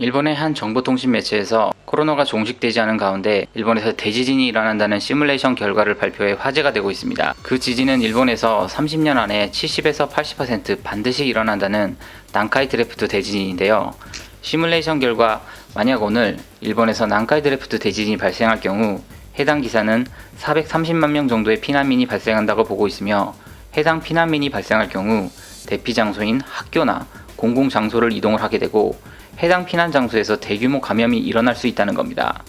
일본의 한 정보통신 매체에서 코로나가 종식되지 않은 가운데 일본에서 대지진이 일어난다는 시뮬레이션 결과를 발표해 화제가 되고 있습니다. 그 지진은 일본에서 30년 안에 70에서 80% 반드시 일어난다는 난카이 드래프트 대지진인데요. 시뮬레이션 결과 만약 오늘 일본에서 난카이 드래프트 대지진이 발생할 경우 해당 기사는 430만 명 정도의 피난민이 발생한다고 보고 있으며 해당 피난민이 발생할 경우 대피 장소인 학교나 공공 장소를 이동을 하게 되고 해당 피난 장소에서 대규모 감염이 일어날 수 있다는 겁니다.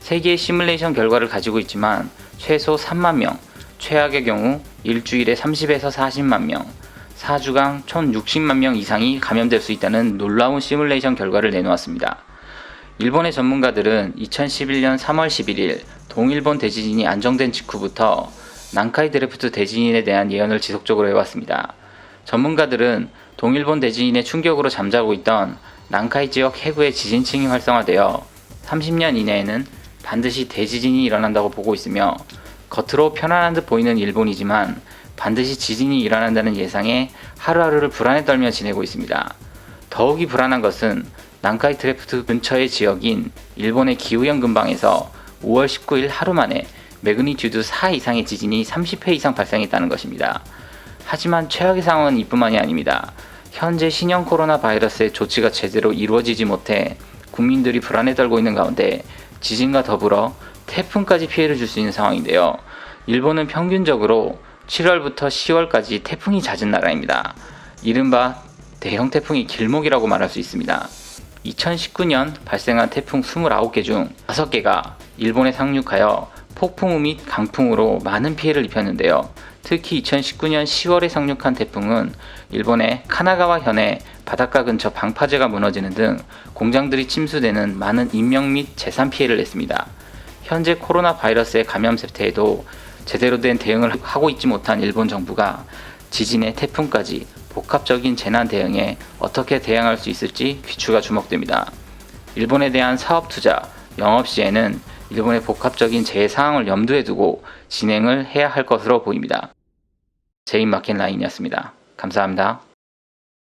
세계의 시뮬레이션 결과를 가지고 있지만 최소 3만 명, 최악의 경우 일주일에 30에서 40만 명, 4주간 1060만 명 이상이 감염될 수 있다는 놀라운 시뮬레이션 결과를 내놓았습니다. 일본의 전문가들은 2011년 3월 11일 동일본 대지진이 안정된 직후부터 난카이 드래프트 대지진에 대한 예언을 지속적으로 해왔습니다. 전문가들은 동일본 대지진의 충격으로 잠자고 있던 난카이 지역 해구의 지진층이 활성화되어 30년 이내에는 반드시 대지진이 일어난다고 보고 있으며 겉으로 편안한 듯 보이는 일본이지만 반드시 지진이 일어난다는 예상에 하루하루를 불안에 떨며 지내고 있습니다. 더욱이 불안한 것은 난카이 드래프트 근처의 지역인 일본의 기후형 근방에서 5월 19일 하루 만에 매그니튜드 4 이상의 지진이 30회 이상 발생했다는 것입니다. 하지만 최악의 상황은 이뿐만이 아닙니다. 현재 신형 코로나 바이러스의 조치가 제대로 이루어지지 못해 국민들이 불안에 떨고 있는 가운데 지진과 더불어 태풍까지 피해를 줄 수 있는 상황인데요. 일본은 평균적으로 7월부터 10월까지 태풍이 잦은 나라입니다. 이른바 대형 태풍이 길목이라고 말할 수 있습니다. 2019년 발생한 태풍 29개 중 5개가 일본에 상륙하여 폭풍우 및 강풍으로 많은 피해를 입혔는데요. 특히 2019년 10월에 상륙한 태풍은 일본의 카나가와 현의 바닷가 근처 방파제가 무너지는 등 공장들이 침수되는 많은 인명 및 재산 피해를 냈습니다. 현재 코로나 바이러스의 감염 사태에도 제대로 된 대응을 하고 있지 못한 일본 정부가 지진에 태풍까지 복합적인 재난 대응에 어떻게 대응할 수 있을지 귀추가 주목됩니다. 일본에 대한 사업 투자, 영업 시에는 일본의 복합적인 재해 상황을 염두에 두고 진행을 해야 할 것으로 보입니다. 제인 마켓 라인이었습니다. 감사합니다.